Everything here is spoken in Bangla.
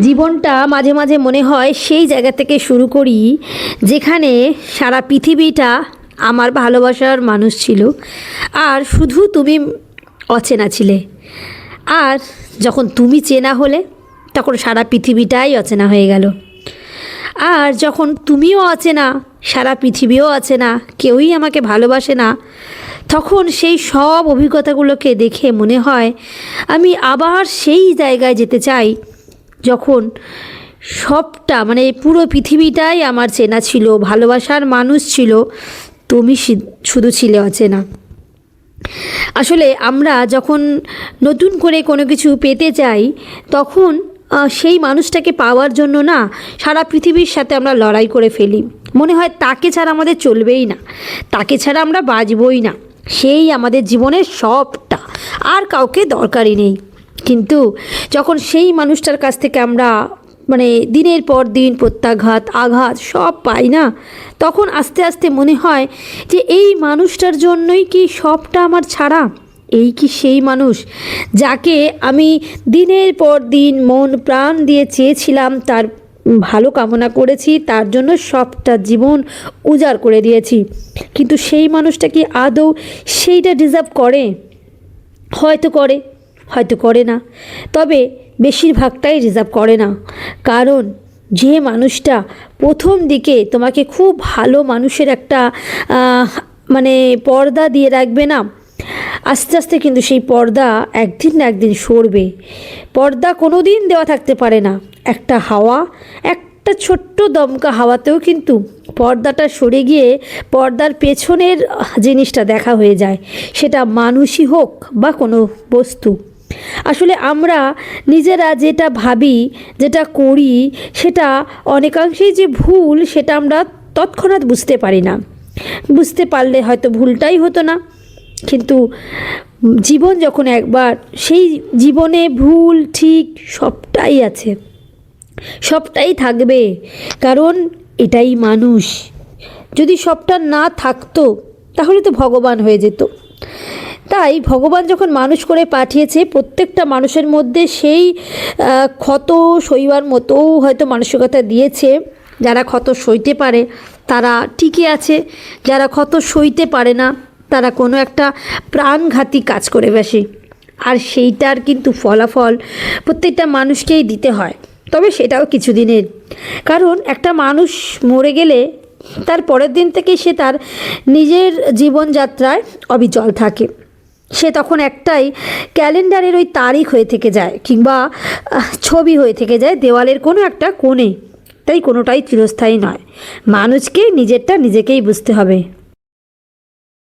জীবনটা মাঝে মাঝে মনে হয় সেই জায়গা থেকে শুরু করি যেখানে সারা পৃথিবীটা আমার ভালোবাসার মানুষ ছিল। আর শুধু তুমি অচেনা ছিলে। আর যখন তুমি চেনা হলে, তখন সারা পৃথিবীটাই অচেনা হয়ে গেল। আর যখন তুমিও অচেনা, সারা পৃথিবীও অচেনা, কেউই আমাকে ভালোবাসে না, তখন সেই সব অভিজ্ঞতাগুলোকে দেখে মনে হয় আমি আবার সেই জায়গায় যেতে চাই। যখন সবটা মানে পুরো পৃথিবীটাই আমার চেনা ছিল, ভালোবাসার মানুষ ছিল, তুমি শুধু ছিলে অচেনা। আসলে আমরা যখন নতুন করে কোনো কিছু পেতে চাই, তখন সেই মানুষটাকে পাওয়ার জন্য না সারা পৃথিবীর সাথে আমরা লড়াই করে ফেলি। মনে হয় তাকে ছাড়া আমাদের চলবেই না, তাকে ছাড়া আমরা বাঁচবই না। সেই আমাদের জীবনের সবটা, আর কাউকে দরকারই নেই। কিন্তু যখন সেই মানুষটার কাছ থেকে আমরা মানে দিনের পর দিন প্রত্যাঘাত, আঘাত সব পাই না, তখন আস্তে আস্তে মনে হয় যে এই মানুষটার জন্যই কি সবটা আমার ছাড়া? এই কি সেই মানুষ যাকে আমি দিনের পর দিন মন প্রাণ দিয়ে চেয়েছিলাম, তার ভালো কামনা করেছি, তার জন্য সবটা জীবন উজাড় করে দিয়েছি। কিন্তু সেই মানুষটা কি আদৌ সেইটা ডিজার্ভ করে? হয়তো করে। হয়তো করে না। তবে বেশিরভাগটাই রিজার্ভ করে না। কারণ যে মানুষটা প্রথম দিকে তোমাকে খুব ভালো মানুষের একটা মানে পর্দা দিয়ে রাখবে না, আস্তে আস্তে কিন্তু সেই পর্দা একদিন না একদিন সরবে। পর্দা কোনো দিন দেওয়া থাকতে পারে না। একটা হাওয়া, একটা ছোট্ট দমকা হাওয়াতেও কিন্তু পর্দাটা সরে গিয়ে পর্দার পেছনের জিনিসটা দেখা হয়ে যায়। সেটা মানুষই হোক বা কোনো বস্তু। আসলে আমরা নিজেরা যেটা ভাবি, যেটা করি, সেটা অনেকাংশেই যে ভুল, সেটা আমরা তৎক্ষণাৎ বুঝতে পারি না। বুঝতে পারলে হয়তো ভুলটাই হতো না। কিন্তু জীবন যখন একবার, সেই জীবনে ভুল, ঠিক সবটাই আছে। সবটাই থাকবে। কারণ এটাই মানুষ। যদি সবটা না থাকতো, তাহলে তো ভগবান হয়ে যেত। তাই ভগবান যখন মানুষ করে পাঠিয়েছে, প্রত্যেকটা মানুষের মধ্যে সেই ক্ষত সইবার মতো হয়তো মানসিকতা দিয়েছে। যারা ক্ষত সইতে পারে, তারা টিকে আছে। যারা ক্ষত সইতে পারে না, তারা কোনো একটা প্রাণঘাতী কাজ করে বসে। আর সেইটার কিন্তু ফলাফল প্রত্যেকটা মানুষকেই দিতে হয়। তবে সেটাও কিছুদিনের। কারণ একটা মানুষ মরে গেলে, তার পরের দিন থেকে সে তার নিজের জীবনযাত্রায় অবিচল থাকে। সে তখন একটাই ক্যালেন্ডারের ওই তারিখ হয়ে থেকে যায় কিংবা ছবি হয়ে থেকে যায়, দেওয়ালের কোনো একটা কোণে। তাই কোনোটাই চিরস্থায়ী নয়। মানুষকে নিজেরটা নিজেকেই বুঝতে হবে।